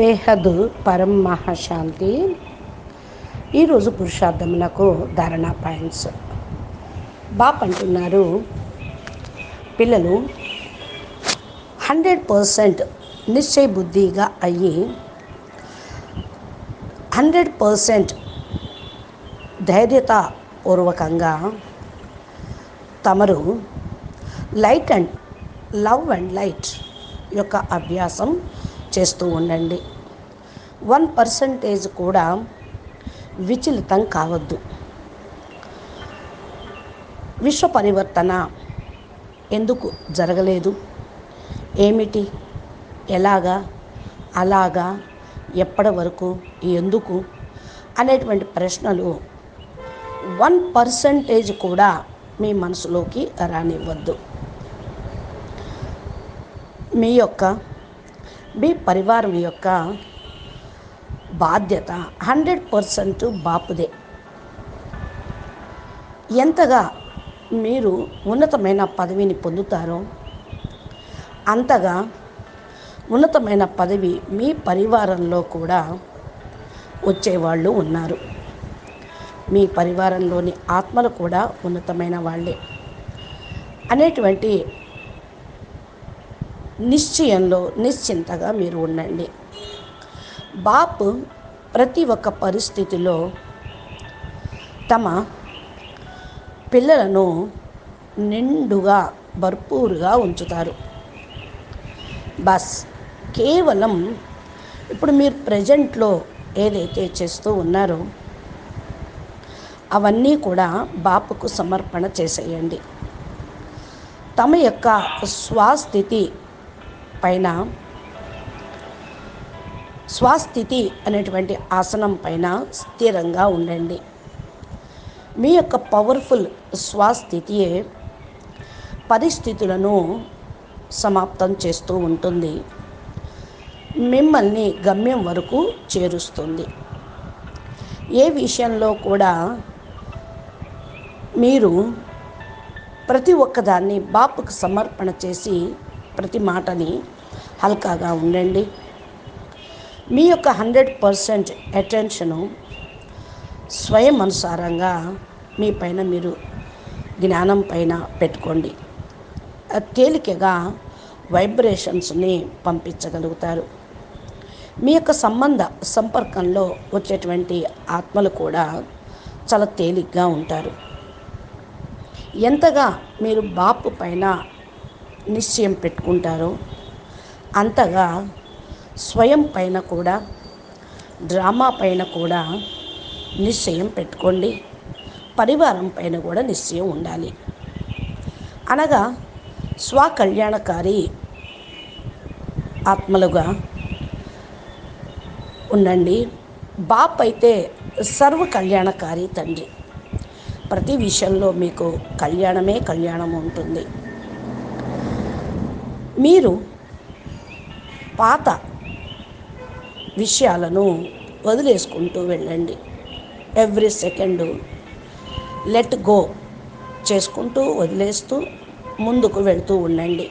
బేహద్ పరం మహాశాంతి. ఈరోజు పురుషార్థములకు ధారణ పాయింట్స్. బాప్ అంటున్నారు పిల్లలు హండ్రెడ్ పర్సెంట్ నిశ్చయ బుద్ధిగా అయ్యి హండ్రెడ్ పర్సెంట్ ధైర్యతాపూర్వకంగా తమరు light and love and light యొక్క అభ్యాసం చేస్తూ ఉండండి. వన్ పర్సంటేజ్ కూడా విచలితం కావద్దు. విశ్వ పరివర్తన ఎందుకు జరగలేదు? ఏమిటి? ఎలాగా? అలాగా? ఎప్పటి వరకు? ఎందుకు? అనేటువంటి ప్రశ్నలు వన్ పర్సంటేజ్ కూడా మీ మనసులోకి రానివ్వద్దు. మీ యొక్క మీ పరివారం యొక్క బాధ్యత. హండ్రెడ్ పర్సెంట్ బాపుదే. ఎంతగా మీరు ఉన్నతమైన పదవిని పొందుతారో అంతగా ఉన్నతమైన పదవి మీ పరివారంలో కూడా వచ్చేవాళ్ళు ఉన్నారు. మీ పరివారంలోని ఆత్మలు కూడా ఉన్నతమైన వాళ్ళే. అనేటువంటి నిశ్చయంలో నిశ్చింతగా మీరు ఉండండి. బాపు ప్రతి ఒక్క పరిస్థితిలో తమ పిల్లలను నిండుగా భర్పూరుగా ఉంచుతారు. బస్ కేవలం ఇప్పుడు మీరు ప్రజెంట్లో ఏదైతే చేస్తూ ఉన్నారో అవన్నీ కూడా బాపుకు సమర్పణ చేసేయండి. తమ యొక్క స్వాస్థితి పైన స్వాస్థితి అనేటువంటి ఆసనం పైన స్థిరంగా ఉండండి. మీ యొక్క పవర్ఫుల్ స్వాస్థితియే పరిస్థితులను సమాప్తం చేస్తూ ఉంటుంది. మిమ్మల్ని గమ్యం వరకు చేరుస్తుంది. ఏ విషయంలో కూడా మీరు ప్రతి ఒక్కదాన్ని బాపుకు సమర్పణ చేసి ప్రతి మాటని హల్కాగా ఉండండి. మీ యొక్క హండ్రెడ్ పర్సెంట్ అటెన్షను స్వయం అనుసారంగా మీ పైన మీరు జ్ఞానం పైన పెట్టుకోండి. తేలికగా వైబ్రేషన్స్ని పంపించగలుగుతారు. మీ యొక్క సంబంధ సంపర్కంలో వచ్చేటువంటి ఆత్మలు కూడా చాలా తేలిగ్గా ఉంటారు. ఎంతగా మీరు బాపు పైన నిశ్చయం పెట్టుకుంటారో. అంతగా స్వయం పైన కూడా డ్రామా పైన కూడా నిశ్చయం పెట్టుకోండి. పరివారం పైన కూడా నిశ్చయం ఉండాలి. అనగా స్వకళ్యాణకారి ఆత్మలుగా ఉండండి. బాప్ అయితే సర్వ కళ్యాణకారి తండ్రి. ప్రతి విషయంలో మీకు కళ్యాణమే కళ్యాణం ఉంటుంది. మీరు పాత విషయాలను వదిలేసుకుంటూ వెళ్ళండి. ఎవ్రీ సెకండు లెట్ గో చేసుకుంటూ వదిలేస్తూ ముందుకు వెళ్తూ ఉండండి.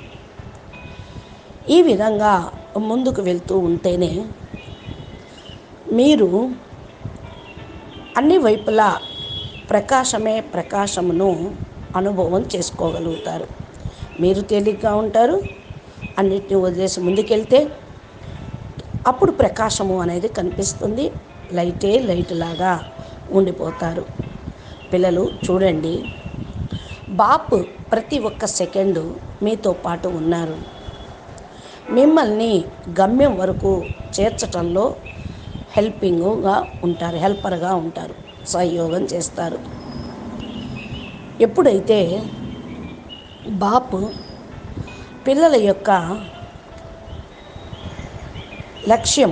ఈ విధంగా ముందుకు వెళ్తూ ఉంటేనే మీరు అన్ని వైపులా ప్రకాశమే ప్రకాశమును అనుభవం చేసుకోగలుగుతారు. మీరు తేలిగ్గా ఉంటారు అన్నిటిని వదిలేసి ముందుకెళ్తే అప్పుడు ప్రకాశము అనేది కనిపిస్తుంది. లైటే లైట్ లాగా ఉండిపోతారు. పిల్లలు చూడండి. బాపు ప్రతి ఒక్క సెకండు మీతో పాటు ఉన్నారు. మిమ్మల్ని గమ్యం వరకు చేర్చటంలో హెల్పింగ్గా ఉంటారు హెల్పర్గా ఉంటారు సహయోగం చేస్తారు. ఎప్పుడైతే బాపు పిల్లల యొక్క లక్ష్యం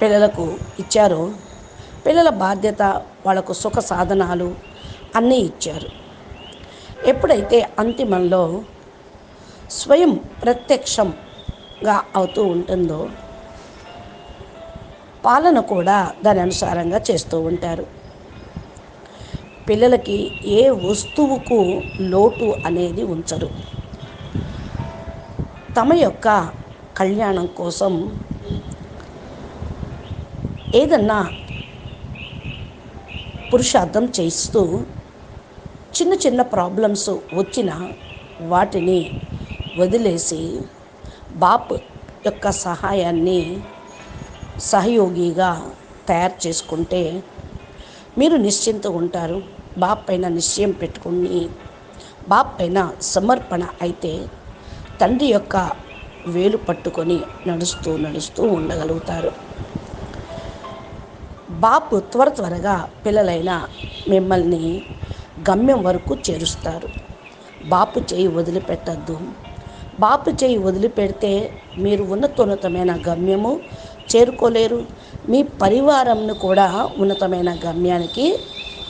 పిల్లలకు ఇచ్చారో. పిల్లల బాధ్యత వాళ్ళకు సుఖ సాధనాలు అన్నీ ఇచ్చారు. ఎప్పుడైతే అంతిమంలో స్వయం ప్రత్యక్షంగా అవుతూ ఉంటుందో పాలన కూడా దాని అనుసారంగా చేస్తూ ఉంటారు. పిల్లలకి ఏ వస్తువుకు లోటు అనేది ఉంచరు తమ యొక్క కళ్యాణం కోసం ఏదన్నా పురుషార్థం చేస్తూ చిన్న చిన్న ప్రాబ్లమ్స్ వచ్చిన వాటిని వదిలేసి బాప్ యొక్క సహాయాన్ని సహయోగిగా తయారు చేసుకుంటే మీరు నిశ్చింత ఉంటారు. బాప్ పైన నిశ్చయం పెట్టుకుని బాప్ పైన సమర్పణ అయితే తండ్రి యొక్క వేలు పట్టుకొని నడుస్తూ నడుస్తూ ఉండగలుగుతారు. బాపు త్వర త్వరగా పిల్లలైన మిమ్మల్ని గమ్యం వరకు చేరుస్తారు. బాపు చేయి వదిలిపెట్టద్దు. బాపు చేయి వదిలిపెడితే మీరు ఉన్నతోన్నతమైన గమ్యము చేరుకోలేరు. మీ పరివారంను కూడా ఉన్నతమైన గమ్యానికి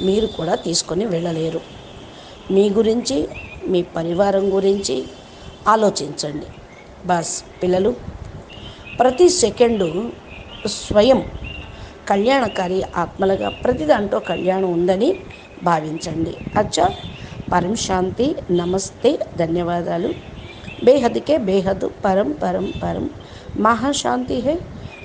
మీరు కూడా తీసుకొని వెళ్ళలేరు. మీ గురించి మీ పరివారం గురించి ఆలోచించండి. బస్ పిల్లలు ప్రతి సెకండు స్వయం కళ్యాణకారి ఆత్మలుగా ప్రతి దాంట్లో కళ్యాణం ఉందని భావించండి. అచ్చా పరం శాంతి నమస్తే ధన్యవాదాలు. బేహద్కే బేహద్ పరం పరం పరం. మహాశాంతి హే.